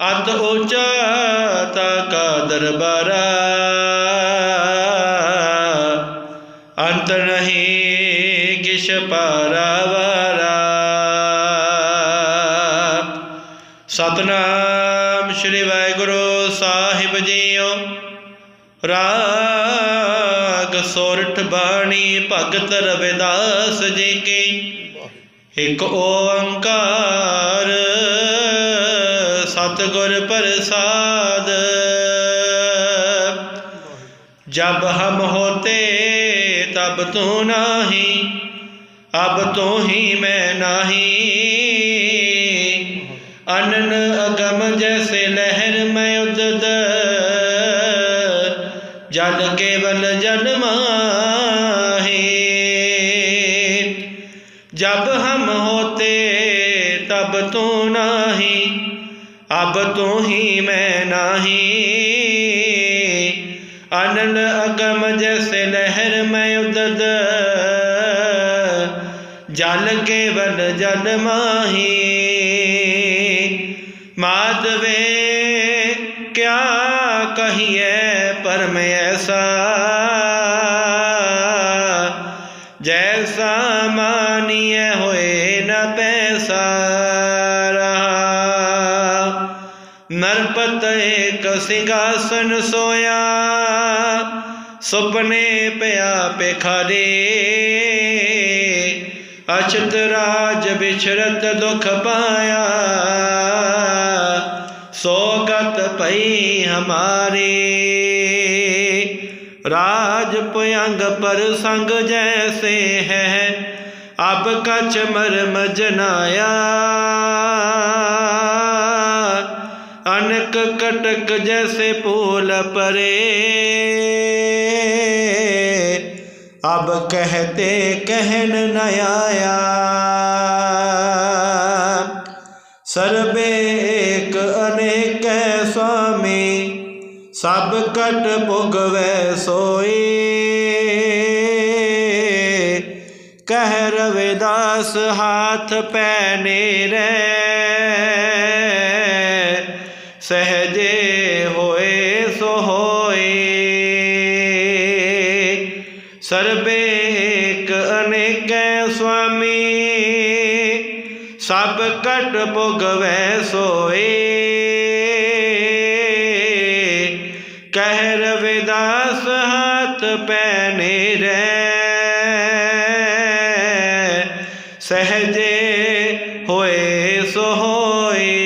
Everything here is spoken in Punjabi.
ਅਤ ਉੱਚਾ ਤਾ ਕਾ ਦਰਬਾਰਾ। ਅੰਤ ਨਹੀਂ ਕਿਛ ਪਾਰਾਵਾਰਾ ਸਤਨਾਮ ਸ੍ਰੀ ਵਾਹਿਗੁਰੂ ਸਾਹਿਬ ਜੀਓ। ਰਾਗ ਸੋਰਠ ਬਾਣੀ ਭਗਤ ਰਵਿਦਾਸ ਜੀ ਕੀ। ਇੱਕ ਓੰਕਾਰ ਸਤਗੁਰ ਪ੍ਰਸਾਦ। ਜਬ ਹਮ ਹੋਤੇ, ਤਬ ਤੂੰ ਨਾਹੀ, ਅਬ ਤੂੰ ਹੀ ਮੈਂ ਨਾਹੀ। ਅਨਨ ਅਗਮ ਜੈਸੇ ਲਹਿਰ ਮੈਂ ਉਦਦ ਜਲ ਕੇਵਲ ਜਨਮ ਜਬ ਹਮ ਹੋਤੇ, ਤਬ ਤੂੰ ਨਾਹੀ ਅਬ ਤੂੰ ਹੀ ਮੈਂ ਨਾਹੀ। ਅਨਲ ਅਗਮ ਜੈਸ ਲਹਿਰ ਮੈਂ ਉਦਦ। ਜਲ ਕੇਵਲ ਜਲ ਮਾਹੀ। ਮਾਧਵੇ ਕਿਆ ਕਹੀਏ ਪਰਮ ਐਸਾ? ਜੈਸਾ ਮਾਨੀਏ ਹੋਏ ਨਾ ਪੈਸਾ। पत एक सिंहासन सोया, सपने पया पे खारे। अचत राज बिछरत दुख पाया, सौगत पई हमारे। राज पयंग पर संग जैसे है, अब कच मर मजनाया कटक जैसे फूल परे अब कहते कहन न आया सर्वे एक अनेक स्वामी सब कट भुगवै सोई कह रविदास हाथ पैने रे ਸਹਜੇ ਹੋਏ ਸੋ ਹੋਏ। ਸਰਬੇ ਇੱਕ ਅਨੇਕੈ ਸੁਆਮੀ। ਸਭ ਕਟ ਭੁਗਵੈ ਸੋਏ। ਕਹਿ ਰਵਿਦਾਸ ਹੱਥ ਪੈਨੇ ਰਹਿ। ਸਹਜੇ ਹੋਏ ਸੋ ਹੋਏ।